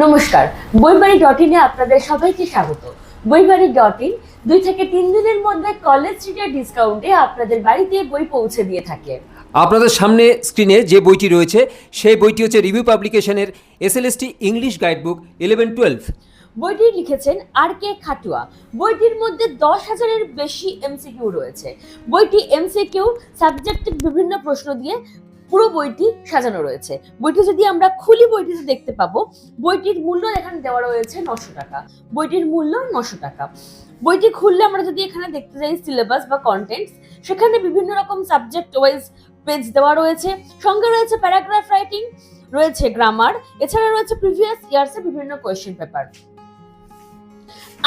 নমস্কার বইবাড়ি ডট ইনে আপনাদের সবাইকে স্বাগত। বইবাড়ি ডট ইন দুই থেকে তিন দিনের মধ্যে কলেজ স্ট্রিটের ডিসকাউন্টে আপনাদের বাড়িতে বই পৌঁছে দিয়ে থাকে। আপনাদের সামনে স্ক্রিনে যে বইটি রয়েছে সেই বইটি হচ্ছে review পাবলিকেশনের SLST English guidebook eleven twelve বইটি লিখেছেন আর কে খাটুয়া। বইটির মধ্যে দশ হাজারের বেশি এমসিকিউ রয়েছে। বইটি এমসিকিউ সাবজেক্টিভ বিভিন্ন প্রশ্ন দিয়ে পুরো বইটি সাজানো রয়েছে। বইটি যদি আমরা খুলি, বইটিতে দেখতে পাবো, বইটির মূল্য এখানে দেওয়া রয়েছে নশো টাকা। বইটির মূল্য নশো টাকা। বইটি খুললে আমরা যদি এখানে দেখতে যাই সিলেবাস বা কন্টেন্টস সেখানে বিভিন্ন রকম সাবজেক্ট ওয়াইজ পেজ দেওয়া রয়েছে। সঙ্গে রয়েছে প্যারাগ্রাফ রাইটিং রয়েছে গ্রামার এছাড়া রয়েছে প্রিভিয়াস ইয়ার্সের বিভিন্ন কোয়েশ্চেন পেপার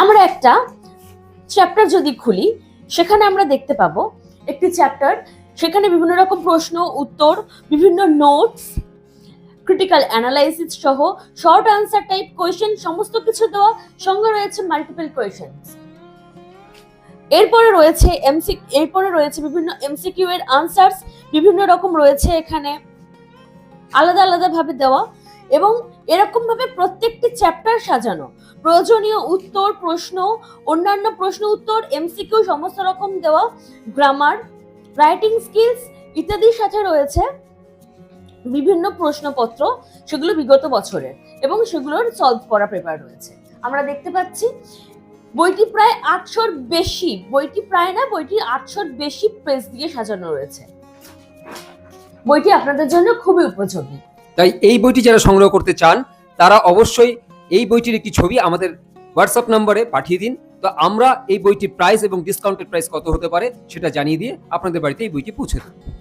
আমরা একটা চ্যাপ্টার যদি খুলি, সেখানে আমরা দেখতে পাবো, একটি চ্যাপ্টার সেখানে বিভিন্ন রকম প্রশ্ন, উত্তর, বিভিন্ন নোটস ক্রিটিক্যাল অ্যানালাইসিস সহ শর্ট আনসার টাইপ কোয়েশ্চেন সমস্ত কিছু দেওয়া সঙ্গে রয়েছে মাল্টিপল কোয়েশ্চেন্স এরপরে রয়েছে এমসি এরপরে রয়েছে বিভিন্ন এমসিকিউ এর আনসার্স বিভিন্ন রকম রয়েছে এখানে আলাদা আলাদা ভাবে দেওয়া এবং এরকম ভাবে প্রত্যেকটি চ্যাপ্টার সাজানো। প্রয়োজনীয় উত্তর, প্রশ্ন, অন্যান্য প্রশ্ন উত্তর এমসিকিউ সমস্ত রকম দেওয়া গ্রামার রাইটিং স্কিলস ইত্যাদির সাথে রয়েছে বিভিন্ন প্রশ্নপত্র, সেগুলো বিগত বছরের এবং সেগুলোর সলভ করা পেপার রয়েছে। আমরা দেখতে পাচ্ছি, বইটি প্রায় আটশোর বেশি, বইটি প্রায় না, বইটি আটশোর বেশি পেজ দিয়ে সাজানো রয়েছে। বইটি আপনাদের জন্য খুবই উপযোগী। তাই এই বইটি যারা সংগ্রহ করতে চান, তারা অবশ্যই এই বইটির একটি ছবি আমাদের হোয়াটসঅ্যাপ নম্বরে পাঠিয়ে দিন। তো আমরা এই বইটি প্রাইস এবং ডিসকাউন্টেড প্রাইস কত হতে পারে সেটা জানিয়ে দিয়ে আপনাদের বাড়িতে এই বইটি পৌঁছে দেবো।